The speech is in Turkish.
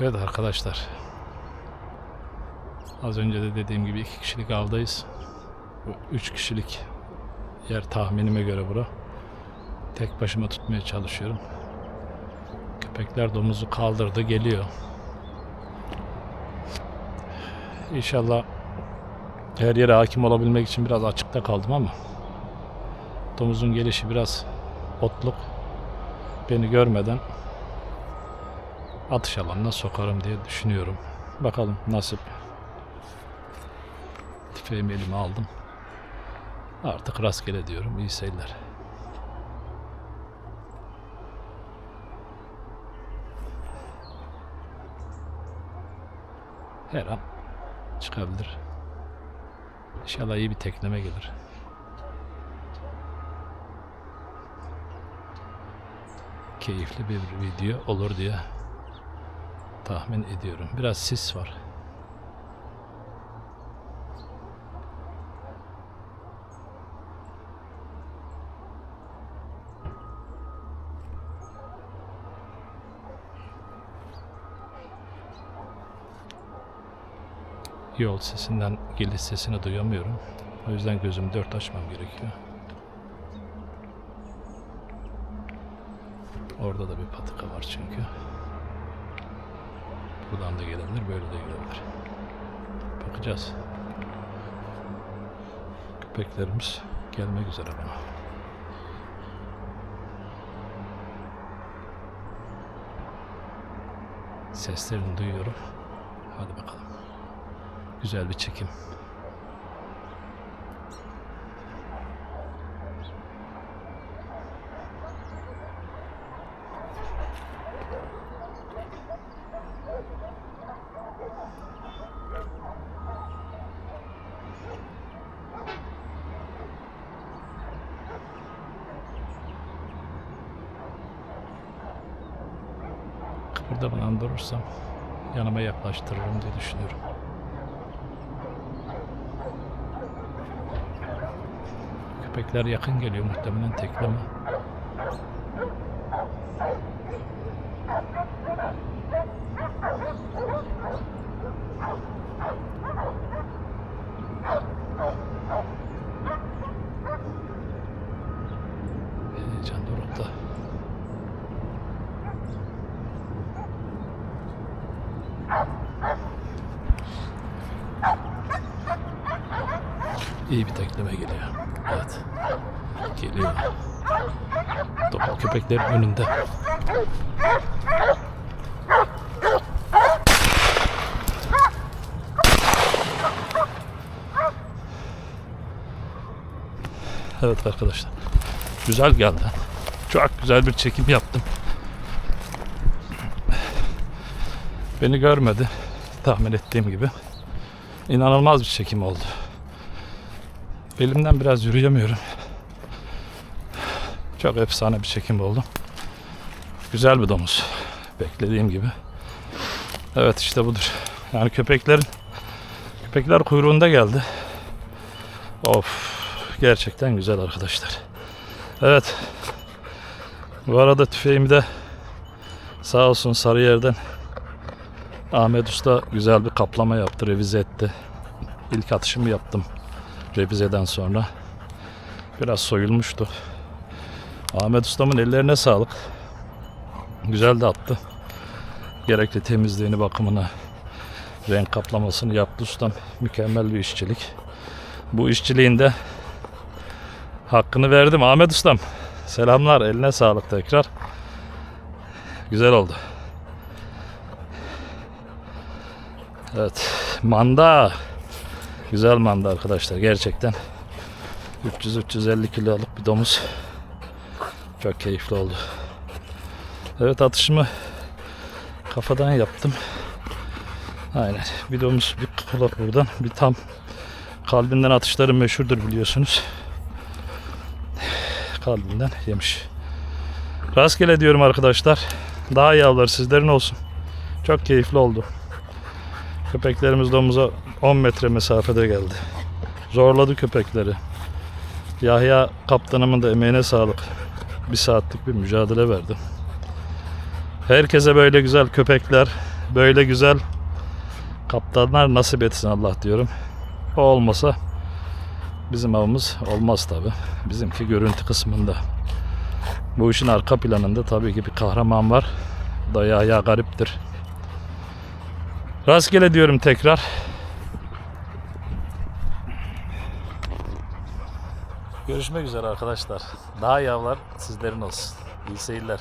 Evet arkadaşlar. Az önce de dediğim gibi iki kişilik avdayız. Bu Üç kişilik yer tahminime göre bura. Tek başıma tutmaya çalışıyorum. Köpekler domuzu kaldırdı geliyor. İnşallah her yere hakim olabilmek için biraz açıkta kaldım ama domuzun gelişi biraz otluk. Beni görmeden atış alanına sokarım diye düşünüyorum. Bakalım nasip. Tüfeğimi elime aldım. Artık rastgele diyorum. İyi seyirler. Her an çıkabilir. İnşallah iyi bir tekleme gelir. Keyifli bir video olur diye tahmin ediyorum. Biraz sis var. Yol sesinden geliş sesini duyamıyorum. O yüzden gözümü dört açmam gerekiyor. Orada da bir patika var çünkü. Buradan da gelebilir, böyle de gelebilir. Bakacağız. Köpeklerimiz gelmek üzere bana. Seslerini duyuyorum. Hadi bakalım. Güzel bir çekim. Kıpırdamadan durursam yanıma yaklaştırırım diye düşünüyorum. Köpekler yakın geliyor muhtemelen tekleme. İyi bir tekleme geliyor. Evet. Geliyor. Topal köpeklerin önünde. Evet arkadaşlar. Güzel geldi. Çok güzel bir çekim yaptım. Beni görmedi. Tahmin ettiğim gibi. İnanılmaz bir çekim oldu. Elimden biraz yürüyemiyorum. Çok efsane bir çekim oldu. Güzel bir domuz. Beklediğim gibi. Evet işte budur. Yani köpeklerin köpekler kuyruğunda geldi. Of gerçekten güzel arkadaşlar. Evet. Bu arada tüfeğimi de sağ olsun Sarıyer'den Ahmet Usta güzel bir kaplama yaptı, revize etti. İlk atışımı yaptım revizeden sonra. Biraz soyulmuştu. Ahmet Usta'mın ellerine sağlık. Güzel de attı. Gerekli temizliğini, bakımını, renk kaplamasını yaptı ustam. Mükemmel bir işçilik. Bu işçiliğinde hakkını verdim Ahmet Ustam. Selamlar, eline sağlık tekrar. Güzel oldu. Evet, manda. Güzel manda arkadaşlar gerçekten. 300-350 kiloluk bir domuz. Çok keyifli oldu. Evet atışımı kafadan yaptım. Aynen. Bir domuz bir kulak buradan bir tam kalbinden atışlarım meşhurdur biliyorsunuz. Kalbinden yemiş. Rastgele diyorum arkadaşlar. Daha iyi avlar sizlerin olsun. Çok keyifli oldu. Köpeklerimiz domuza 10 metre mesafede geldi. Zorladı köpekleri. Yahya kaptanımın da emeğine sağlık. Bir saatlik bir mücadele verdi. Herkese böyle güzel köpekler böyle güzel kaptanlar nasip etsin Allah diyorum. O olmasa bizim avımız olmaz tabi. Bizimki görüntü kısmında. Bu işin arka planında tabii ki bir kahraman var. O da Yahya Garip'tir. Rastgele diyorum tekrar. Görüşmek üzere arkadaşlar. Daha iyi avlar sizlerin olsun. İyi seyirler.